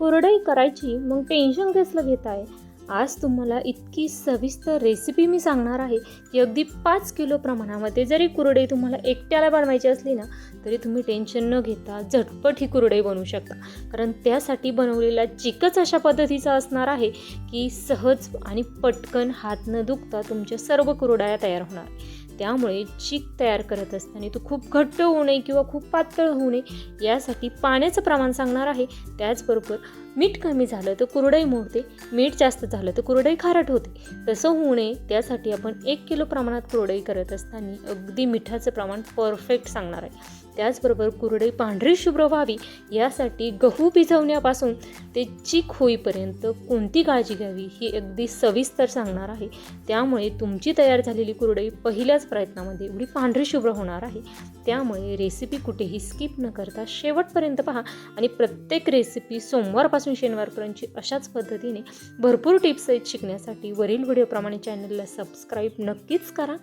कुरडई करायची मग टेन्शन कसलं घेत आहे? आज तुम्हाला इतकी सविस्तर रेसिपी मी सांगणार आहे की अगदी पाच किलो प्रमाणामध्ये. जरी कुरडई तुम्हाला एकट्याला बनवायची असली ना तरी तुम्ही टेन्शन न घेता झटपट ही कुरडई बनवू शकता. कारण त्यासाठी बनवलेला चिकच अशा पद्धतीचा असणार आहे की सहज आणि पटकन हात न दुखता तुमच्या सर्व कुरडया तयार होणार. त्यामुळे चीक तयार करत असताना तो खूप घट्ट होऊ नये किंवा खूप पातळ होऊ नये यासाठी पाण्याचं प्रमाण सांगणार आहे. त्याचबरोबर मीठ कमी झालं तर कुरडई मोडते मीठ जास्त झालं तर कुरडई खारट होते. तसं होऊ नये त्यासाठी आपण एक किलो प्रमाणात कुरडई करत असताना अगदी मिठाचं प्रमाण परफेक्ट सांगणार आहे. त्याचबरोबर कुरडई पांढरी शुभ्र व्हावी यासाठी गहू भिजवण्यापासून ते चीक होईपर्यंत कोणती काळजी घ्यावी ही अगदी सविस्तर सांगणार आहे. त्यामुळे तुमची तयार झालेली कुरडई पहिल्याच प्रयत्नामध्ये एवढी पांढरी शुभ्र होणार आहे. त्यामुळे रेसिपी कुठेही स्किप न करता शेवटपर्यंत पहा आणि प्रत्येक रेसिपी सोमवारपासून शनिवारपर्यंतची अशाच पद्धतीने भरपूर टिप्स आहेत शिकण्यासाठी. वरील व्हिडिओप्रमाणे चॅनलला सबस्क्राईब नक्कीच करा.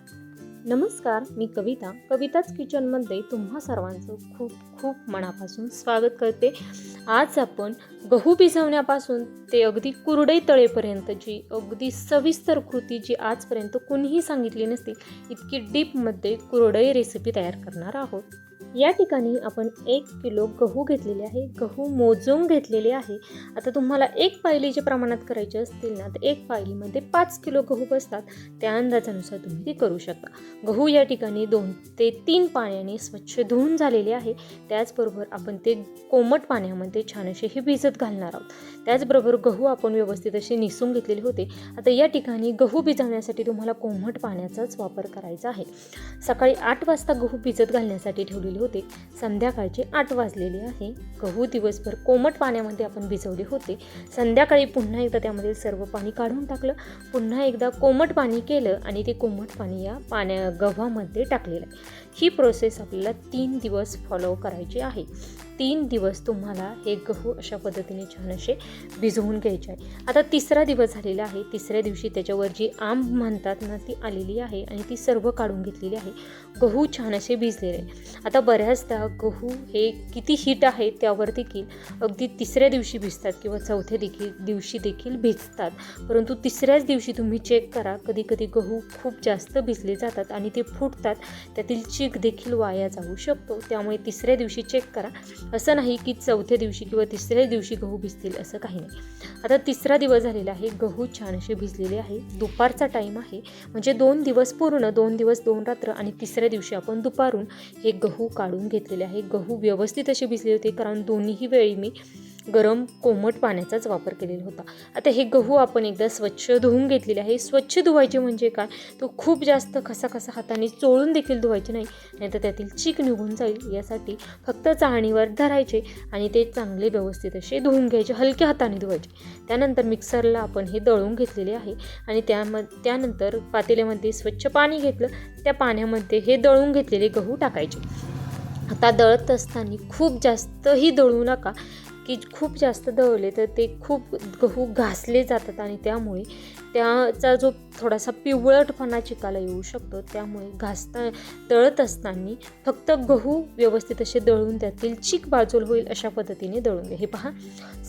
नमस्कार मी कविता. कविताच किचनमध्ये तुम्हा सर्वांचं खूप खूप मनापासून स्वागत करते. आज आपण गहू भिजवण्यापासून ते अगदी कुरडई तळेपर्यंतची अगदी सविस्तर कृती जी आजपर्यंत कुणीही सांगितली नसती इतकी डीपमध्ये कुरडई रेसिपी तयार करणार आहोत. या ठिकाणी आपण एक किलो गहू घेतलेले आहे. गहू मोजून घेतलेले आहे. आता तुम्हाला एक पायलीच्या प्रमाणात करायचे असतील ना तर एक पायलीमध्ये पाच किलो गहू बसतात. त्या अंदाजानुसार तुम्ही ते करू शकता. गहू या ठिकाणी दोन ते तीन पाण्याने स्वच्छ धुवून झालेले आहे. त्याचबरोबर आपण ते कोमट पाण्यामध्ये छान असे हे भिजत घालणार आहोत. त्याचबरोबर गहू आपण व्यवस्थित असे निसून घेतलेले होते. आता या ठिकाणी गहू भिजवण्यासाठी तुम्हाला कोमट पाण्याचाच वापर करायचा आहे. सकाळी आठ वाजता गहू भिजत घालण्यासाठी ठेवलेली होते. संध्याकाळचे आठ वाजलेले आहे. गहू दिवसभर कोमट पाण्यामध्ये आपण भिजवले होते. संध्याकाळी पुन्हा एकदा त्यामध्ये सर्व पाणी काढून टाकलं. पुन्हा एकदा कोमट पाणी केलं आणि ते कोमट पाणी या पाण्या गव्हामध्ये टाकलेलं आहे. ही प्रोसेस आपल्याला तीन दिवस फॉलो करायची आहे. तीन दिवस तुम्हाला हे गहू अशा पद्धतीने छान असे भिजवून घ्यायचे आहे. आता तिसरा दिवस झालेला आहे. तिसऱ्या दिवशी त्याच्यावर जी आंब म्हणतात ना ती आलेली आहे आणि ती सर्व काढून घेतलेली आहे. गहू छान असे भिजलेले आहे आता बऱ्याचदा गहू हे किती हिट आहे त्यावर देखील अगदी तिसऱ्या दिवशी भिजतात किंवा चौथ्या देखील दिवशी देखील भिजतात. परंतु तिसऱ्याच दिवशी तुम्ही चेक करा. कधी कधी गहू खूप जास्त भिजले जातात आणि ते फुटतात. त्यातील चीक देखील वाया जाऊ शकतो. त्यामुळे तिसऱ्या दिवशी चेक करा. असं नाही की चौथ्या दिवशी किंवा तिसऱ्या दिवशी गहू भिजतील असं काही नाही. आता तिसरा दिवस झालेला आहे. गहू छानसे भिजलेले आहे. दुपारचा टाईम आहे. म्हणजे दोन दिवस पूर्ण दोन दिवस दोन रात्र आणि तिसऱ्या दिवशी आपण दुपारून हे गहू काढून घेतलेले आहे. गहू व्यवस्थित असे भिजले होते. कारण दोन्हीही वेळी मी गरम कोमट पाण्याचाच वापर केलेला होता. आता हे गहू आपण एकदा स्वच्छ धुवून घेतलेले आहे. स्वच्छ धुवायचे म्हणजे काय? तो खूप जास्त खसाखसा हाताने चोळून देखील धुवायचे नाही. नाहीतर त्यातील चीक निघून जाईल. यासाठी फक्त चाळणीवर धरायचे आणि ते चांगले व्यवस्थित असे धुवून घ्यायचे. हलक्या हाताने धुवायचे. त्यानंतर मिक्सरला आपण हे दळून घेतलेले आहे. आणि त्याम त्यानंतर पातेल्यामध्ये स्वच्छ पाणी घेतलं. त्या पाण्यामध्ये हे दळून घेतलेले गहू टाकायचे. आता दळत असताना खूप जास्तही दळू नका. की खूप जास्त दळले तर ते खूप गहू घासले जातात आणि त्यामुळे त्याचा जो थोडासा पिवळटपणा चिकाला येऊ शकतो त्यामुळे घासता दळत असताना फक्त गहू व्यवस्थित असे दळून त्यातील चीक बाजूल होईल अशा पद्धतीने दळून घ्या. हे पहा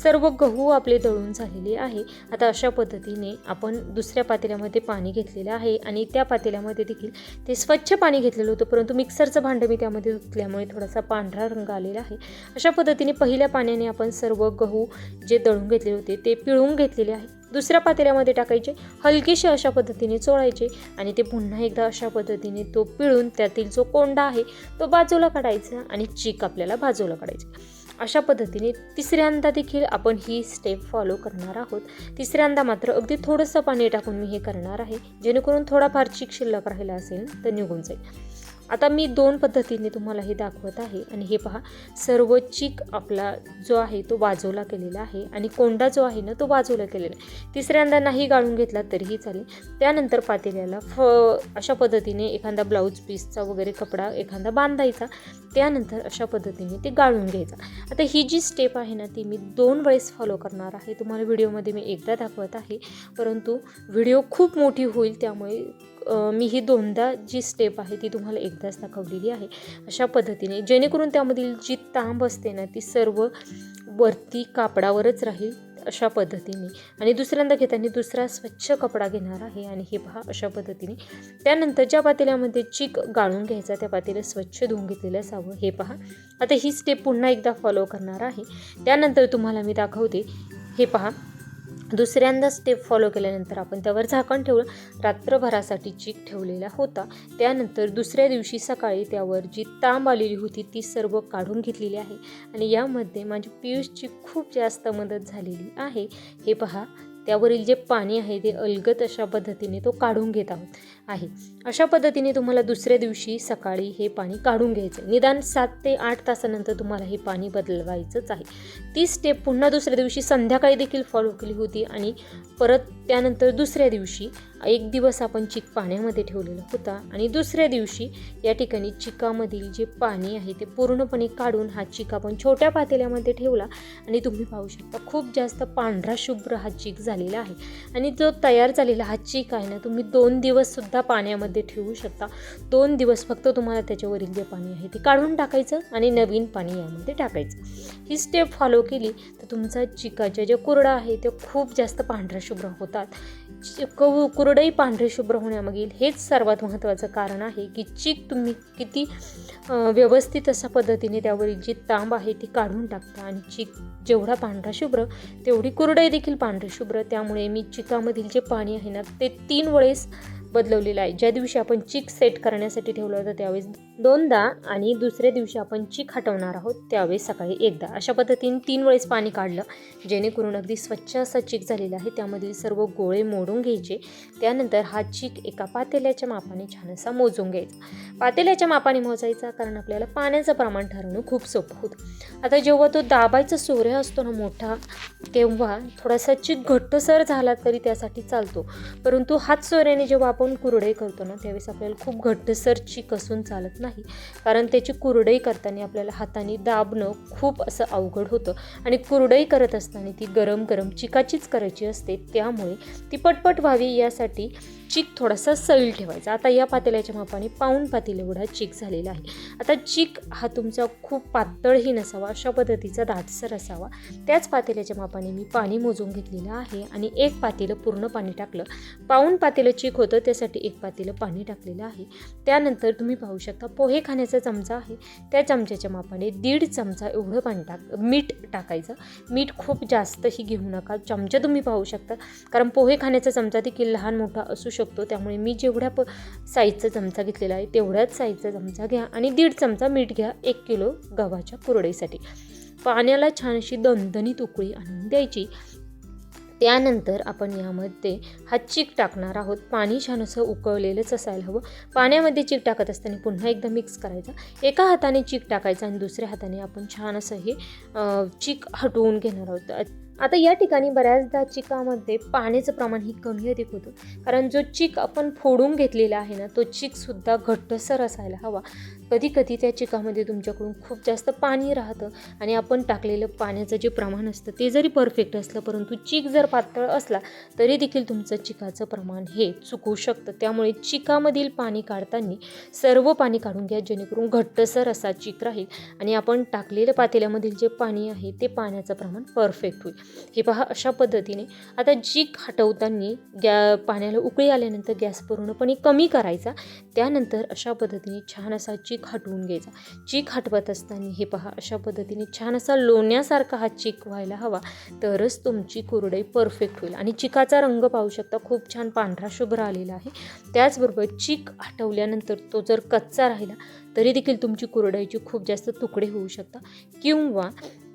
सर्व गहू आपले दळून झालेले आहे. आता अशा पद्धतीने आपण दुसऱ्या पातेल्यामध्ये पाणी घेतलेलं आहे आणि त्या पातेल्यामध्ये देखील ते स्वच्छ पाणी घेतलेलं होतं परंतु मिक्सरचं भांडं मी त्यामध्ये धुतल्यामुळे थोडासा पांढरा रंग आलेला आहे. अशा पद्धतीने पहिल्या पाण्याने आपण सर्व गहू जे दळून घेतलेले होते ते पिळून घेतलेले आहे. दुसऱ्या पातेल्यामध्ये टाकायचे हलकेसे अशा पद्धतीने चोळायचे आणि ते पुन्हा एकदा अशा पद्धतीने तो पिळून त्यातील जो कोंडा आहे तो बाजूला काढायचा आणि चीक आपल्याला बाजूला काढायची. अशा पद्धतीने तिसऱ्यांदा देखील आपण ही स्टेप फॉलो करणार आहोत. तिसऱ्यांदा मात्र अगदी थोडंसं पाणी टाकून मी हे करणार आहे. जेणेकरून थोडाफार चीक शिल्लक राहिला असेल तर निघून जाईल. आता मी दोन पद्धतीने तुम्हाला हे दाखवत आहे. आणि हे पहा सर्व आपला जो आहे तो वाजवला केलेला आहे आणि कोंडा जो आहे ना तो वाजवला केलेला आहे. तिसऱ्यांदा नाही गाळून घेतला तरीही चालेल. त्यानंतर पातेल्याला फ अशा पद्धतीने एखादा ब्लाऊज पीसचा वगैरे कपडा एखादा बांधायचा. त्यानंतर अशा पद्धतीने ते गाळून घ्यायचा. आता ही जी स्टेप आहे ना ती मी दोन वेळेस फॉलो करणार आहे. तुम्हाला व्हिडिओमध्ये मी एकदा दाखवत आहे. परंतु व्हिडिओ खूप मोठी होईल त्यामुळे मी ही दोनदा जी स्टेप आहे ती तुम्हाला एकदाच दाखवलेली आहे. अशा पद्धतीने जेणेकरून त्यामधील जी तांब असते ना ती सर्व वरती कापडावरच राहील अशा पद्धतीने. आणि दुसऱ्यांदा घेताना दुसरा स्वच्छ कपडा घेणार आहे आणि हे पहा अशा पद्धतीने. त्यानंतर ज्या पातेल्यामध्ये चीक गाळून घ्यायचा त्या पातेलं स्वच्छ धुवून घेतलेलं असावं. हे पहा. आता ही स्टेप पुन्हा एकदा फॉलो करणार आहे. त्यानंतर तुम्हाला मी दाखवते. हे पहा. दुसऱ्यांदा स्टेप फॉलो केल्यानंतर आपण त्यावर झाकण ठेवलं. रात्रभरासाठी चीक ठेवलेला होता. त्यानंतर दुसऱ्या दिवशी सकाळी त्यावर जी तांब आलेली होती ती सर्व काढून घेतलेली आहे. आणि यामध्ये माझी पियुषची खूप जास्त मदत झालेली आहे. हे पहा त्यावरील जे पाणी आहे ते अलगत अशा पद्धतीने तो काढून घेत आहोत. आहे. अशा पद्धतीने तुम्हाला दुसऱ्या दिवशी सकाळी हे पाणी काढून घ्यायचं निदान सात ते आठ तासानंतर तुम्हाला हे पाणी बदलवायचंच आहे. ती स्टेप पुन्हा दुसऱ्या दिवशी संध्याकाळी देखील फॉलो केली होती आणि परत त्यानंतर दुसऱ्या दिवशी एक दिवस आपण चिक पाण्यामध्ये ठेवलेला होता आणि दुसऱ्या दिवशी या ठिकाणी चिकामधील जे पाणी आहे ते पूर्णपणे काढून हा चिक आपण छोट्या पातेल्यामध्ये ठेवला आणि तुम्ही पाहू शकता खूप जास्त पांढरा शुभ्र हा चीक झालेला आहे. आणि जो तयार झालेला हा चीक आहे ना तुम्ही दोन दिवससुद्धा पाण्यामध्ये ठेवू शकता. दोन दिवस फक्त तुम्हाला त्याच्यावरील जे पाणी आहे ते काढून टाकायचं आणि नवीन पाणी यामध्ये टाकायचं. ही स्टेप फॉलो केली तर तुमचा चिकाच्या ज्या कुरडा आहे त्या खूप जास्त पांढऱ्या शुभ्र होतात. चि- कु कुरडई पांढरे शुभ्र होण्यामागील हेच सर्वात महत्त्वाचं कारण आहे की चीक तुम्ही किती व्यवस्थित अशा पद्धतीने त्यावरील जी तांब आहे ती काढून टाकता आणि चीक जेवढा पांढरा शुभ्र तेवढी कुरडई देखील पांढरी शुभ्र. त्यामुळे मी चिकामधील जे पाणी आहे ना ते तीन वेळेस बदलवलेला आहे. ज्या दिवशी आपण चीक सेट करण्यासाठी ठेवलं होतं त्यावेळेस दोनदा आणि दुसऱ्या दिवशी आपण चीक हटवणार आहोत त्यावेळेस सकाळी एकदा. अशा पद्धतीने तीन वेळेस पाणी काढलं जेणेकरून अगदी स्वच्छ असा चीक झालेला आहे. त्यामधील सर्व गोळे मोडून घ्यायचे. त्यानंतर हा चीक एका पातेल्याच्या मापाने छान असा मोजून घ्यायचा. पातेल्याच्या मापाने मोजायचा कारण आपल्याला पाण्याचं प्रमाण ठरवणं खूप सोपं होतं. आता जेव्हा तो दाबायचा सूर्य असतो ना मोठा तेव्हा थोडासा चीक घट्टसर झाला तरी त्यासाठी चालतो. परंतु हात सोऱ्याने जेव्हा आपण कुरडई करतो ना त्यावेळेस आपल्याला खूप घट्टसर चिक असून चालत नाही. कारण त्याची कुरडई करताना आपल्याला हाताने दाबणं खूप असं अवघड होतं. आणि कुरडई करत असताना ती गरम गरम चिकाचीच करायची असते. त्यामुळे ती पटपट व्हावी यासाठी चीक थोडासा सैल ठेवायचा. आता या पातेल्याच्या मापाने पाऊण पातेल एवढा चीक झालेला आहे. आता चीक हा तुमचा खूप पातळही नसावा अशा पद्धतीचा दाटसर असावा. त्याच पातेल्याच्या मापाने मी पाणी मोजून घेतलेलं आहे आणि एक पातेलं पूर्ण पाणी टाकलं. पाऊण पातेलं चीक होतं त्यासाठी एक पातेलं पाणी टाकलेलं आहे. त्यानंतर तुम्ही पाहू शकता पोहे खाण्याचा चमचा आहे. त्या चमच्याच्या मापाने दीड चमचा एवढं पाणी टाक मीठ टाकायचं. मीठ खूप जास्तही घेऊ नका. चमचा तुम्ही पाहू शकता. कारण पोहे खाण्याचा चमचा देखील लहान मोठा असू शकतो. त्यामुळे मी जेवढ्या प साईजचा चमचा घेतलेला आहे तेवढ्याच साईजचा चमचा घ्या आणि दीड चमचा मीठ घ्या एक किलो गव्हाच्या कुरडईसाठी. पाण्याला छान अशी दणदणीत उकळी आणून द्यायची. त्यानंतर आपण यामध्ये हा चीक टाकणार आहोत. पाणी छान असं उकळलेलंच असायला हवं. पाण्यामध्ये चीक टाकत असताना पुन्हा एकदा मिक्स करायचा. एका हाताने चीक टाकायचा आणि दुसऱ्या हाताने आपण छान असं हे चीक हटवून घेणार आहोत. आता या ठिकाणी बऱ्याचदा चिकामध्ये पाण्याचं प्रमाण ही कमी अधिक होतं. कारण जो चिक आपण फोडून घेतलेला आहे ना तो चिकसुद्धा घट्टसर असायला हवा. कधी कधी त्या चिकामध्ये तुमच्याकडून खूप जास्त पाणी राहतं आणि आपण टाकलेलं पाण्याचं जे प्रमाण असतं ते जरी परफेक्ट असलं परंतु चिक जर पातळ असला तरी देखील तुमचं चिकाचं प्रमाण हे चुकू शकतं. त्यामुळे चिकामधील पाणी काढताना सर्व पाणी काढून घ्या जेणेकरून घट्टसर असा चिक राहील आणि आपण टाकलेल्या पातेल्यामधील जे पाणी आहे ते पाण्याचं प्रमाण परफेक्ट होईल. हे पहा अशा पद्धतीने. आता चीक हटवताना गॅ पाण्याला उकळी आल्यानंतर गॅस पूर्णपणे कमी करायचा. त्यानंतर अशा पद्धतीने छान असा चिक हटवून घ्यायचा. चीक हटवत असताना हे पहा अशा पद्धतीने छान असा लोण्यासारखा हा चीक व्हायला हवा. तरच तुमची कुरडई परफेक्ट होईल. आणि चिकाचा रंग पाहू शकता खूप छान पांढरा शुभ्र आलेला आहे. त्याचबरोबर चीक हटवल्यानंतर तो जर कच्चा राहिला तरी देखील तुमची कुरडईची खूप जास्त तुकडे होऊ शकतात किंवा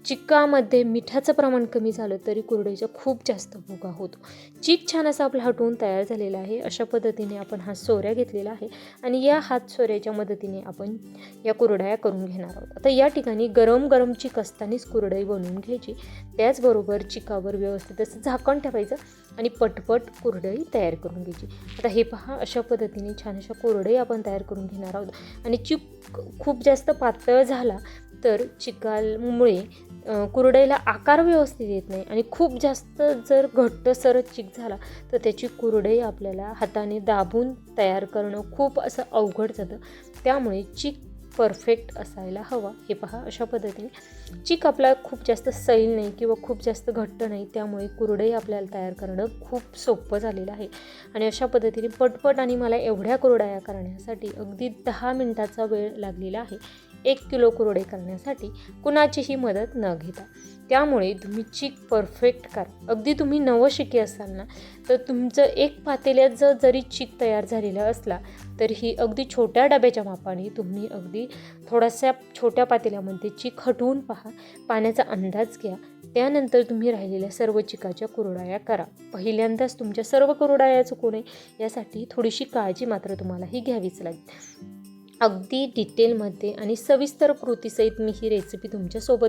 चिकामध्ये मिठाचं प्रमाण कमी झालं तरी कुरडईचा खूप जास्त भुगा होतो चिक छान असा आपला हटवून तयार झालेला आहे. अशा पद्धतीने आपण हा सोऱ्या घेतलेला आहे आणि या हात सोऱ्याच्या मदतीने आपण या कुरडया करून घेणार आहोत. आता या ठिकाणी गरम गरम चिक असतानाच कुरडई बनवून घ्यायची. त्याचबरोबर चिकावर व्यवस्थित असं झाकण ठेवायचं आणि पटपट कुरडई तयार करून घ्यायची. आता हे पहा अशा पद्धतीने छान अशा कुरडई आपण तयार करून घेणार आहोत. आणि चिक खूप जास्त पातळ झाला तर चिकालमुळे कुरडईला आकार व्यवस्थित येत नाही आणि खूप जास्त जर घट्टसर चिक झाला तर त्याची कुरडई आपल्याला हाताने दाबून तयार करणं खूप असं अवघड जातं. त्यामुळे चिक परफेक्ट असायला हवा. हे पहा अशा पद्धतीने. चिक आपला खूप जास्त सैल नाही किंवा खूप जास्त घट्ट नाही त्यामुळे कुरडई आपल्याला तयार करणं खूप सोपं झालेलं आहे. आणि अशा पद्धतीने पटपट आणि मला एवढ्या कुरडया करण्यासाठी अगदी दहा मिनटाचा वेळ लागलेला आहे. एक किलो कुरडे करण्यासाठी कुणाचीही मदत न घेता. त्यामुळे तुम्ही चीक परफेक्ट करा. अगदी तुम्ही नवशिके असाल ना तर तुमचं एक पातेल्यात जर जरी चीक तयार झालेला असला तरीही अगदी छोट्या डब्याच्या मापाने तुम्ही अगदी थोड्याशा छोट्या पातेल्यामध्ये चीक हटवून पहा. पाण्याचा अंदाज घ्या. त्यानंतर तुम्ही राहिलेल्या सर्व चिकाच्या कुरडाया करा. पहिल्यांदाच तुमच्या सर्व कुरडाया चुकू नये यासाठी थोडीशी काळजी मात्र तुम्हाला ही घ्यावीच लागेल. अगदी डिटेलमध्ये आणि सविस्तर कृतीसहित मी ही रेसिपी तुमच्यासोबत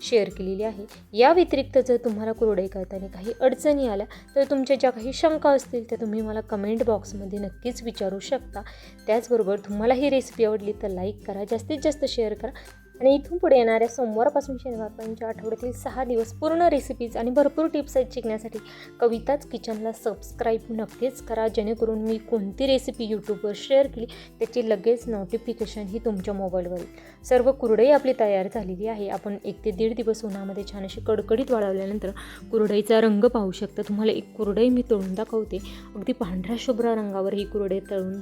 शेअर केलेली आहे. या व्यतिरिक्त जर तुम्हाला कुरडई करताना काही अडचणी आल्या तर तुमच्या ज्या काही शंका असतील त्या तुम्ही मला कमेंट बॉक्समध्ये नक्कीच विचारू शकता. त्याचबरोबर तुम्हाला ही रेसिपी आवडली तर लाईक करा जास्तीत जास्त शेअर करा. आणि इथून पुढे येणाऱ्या सोमवारपासून शनिवारपर्यंतच्या आठवड्यातील सहा दिवस पूर्ण रेसिपीज आणि भरपूर टिप्स आहेत शिकण्यासाठी. कविताच किचनला सबस्क्राईब नक्कीच करा. जेणेकरून मी कोणती रेसिपी यूट्यूबवर शेअर केली त्याची लगेच नोटिफिकेशन ही तुमच्या मोबाईलवर येईल सर्व कुरडई आपली तयार झालेली आहे. आपण एक ते दीड दिवस उन्हामध्ये छान अशी कडकडीत वाळवल्यानंतर कुरडईचा रंग पाहू शकता. तुम्हाला एक कुरडई मी तळून दाखवते. अगदी पांढऱ्या शुभ्र रंगावर ही कुरडई तळून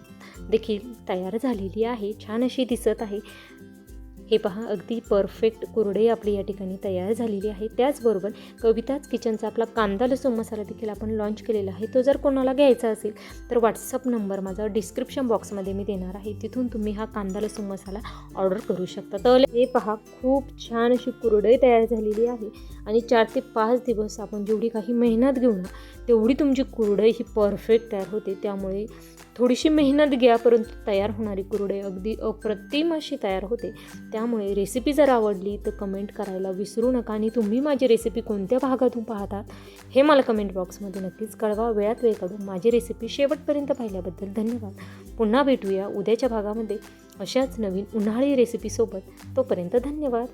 देखील तयार झालेली आहे. छान अशी दिसत आहे. हे पहा अगदी परफेक्ट कुरडई आपली या ठिकाणी तयार झालेली आहे. त्याचबरोबर कविताच किचनचा आपला कांदा लसूण मसाला देखील आपण लॉन्च केलेला आहे. तो जर कोणाला घ्यायचा असेल तर व्हॉट्सअप नंबर माझा डिस्क्रिप्शन बॉक्समध्ये मी देणार आहे. तिथून तुम्ही हा कांदा लसूण मसाला ऑर्डर करू शकता. तर हे पहा खूप छान अशी कुरडई तयार झालेली आहे. आणि चार ते पाच दिवस आपण जेवढी काही मेहनत घेऊ ना तेवढी तुमची कुरडई ही परफेक्ट तयार होते. त्यामुळे थोडीशी मेहनत घ्या परंतु तयार होणारी कुरडई अगदी अप्रतिम अशी तयार होते. त्यामुळे रेसिपी जर आवडली तर कमेंट करायला विसरू नका आणि तुम्ही माझी रेसिपी कोणत्या भागातून पाहतात हे मला कमेंट बॉक्समध्ये नक्कीच कळवा. वेळात वेळ काढून माझी रेसिपी शेवटपर्यंत पाहिल्याबद्दल धन्यवाद. पुन्हा भेटूया उद्याच्या भागामध्ये अशाच नवीन उन्हाळी रेसिपीसोबत तोपर्यंत धन्यवाद.